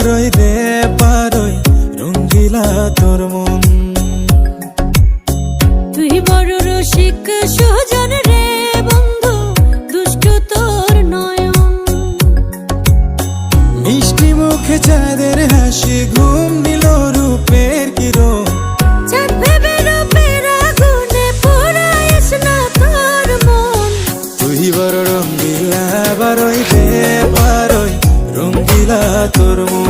পারই রে পারই। রঙ্গিলা তোর মন। তুই বড় রসিক রে বন্ধু দুষ্ট তোর নয়ন। মিষ্টি মুখে চাঁদের হাসি ঘুম নিল রূপের কিরো বড় রঙ্গিলা বারই রে বারই রঙ্গিলা তোর মন।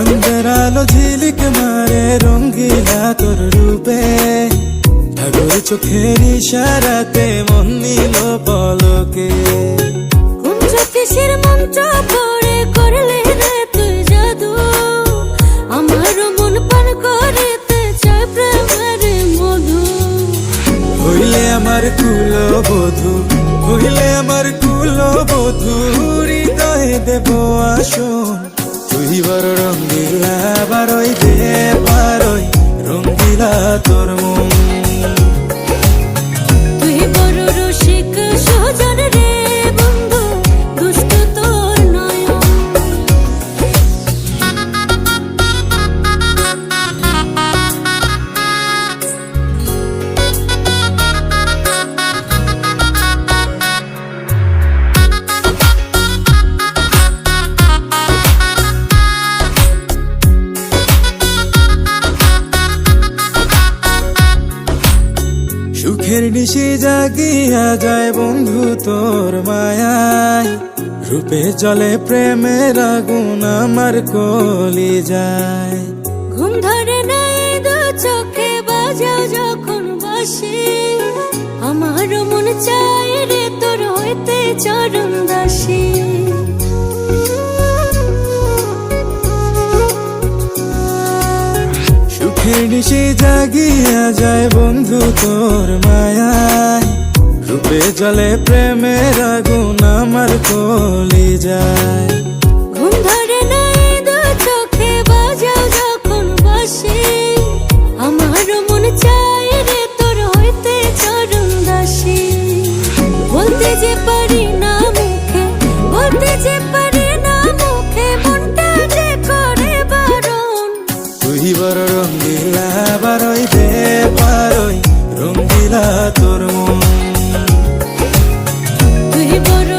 চন্দ্রের আলো ঝিলিক মারে রঙ্গিলা তোর রূপে। ঠাকুর চোখের ইশারাতে মন নিল পলকে। কোন জ্যোতিষের মন্ত্র পড়ে করলে রে তুই জাদু। আমার মন পান করিতে চাই প্রেমের মধু। হইলে আমার কুল বধু হইলে আমার কুল বধু হৃদয়ে দেব আসন। তুই বড় রঙ্গিলা বারই দে পারই সুখের নিশে জাগিয়া যায় বন্ধু তোর মায়ায়। রূপে জলে প্রেমের আগুন আমার কলি যায়। ঘুম ধরে নাই দু চোখে বাজাও যখন বসে। আমার মন চাই রে তোর হইতে চরণ নিশে জাগিয়া যায় বন্ধু তোর মায়ায়। রূপে জলে প্রেমের আগুন আমার কলি যায়।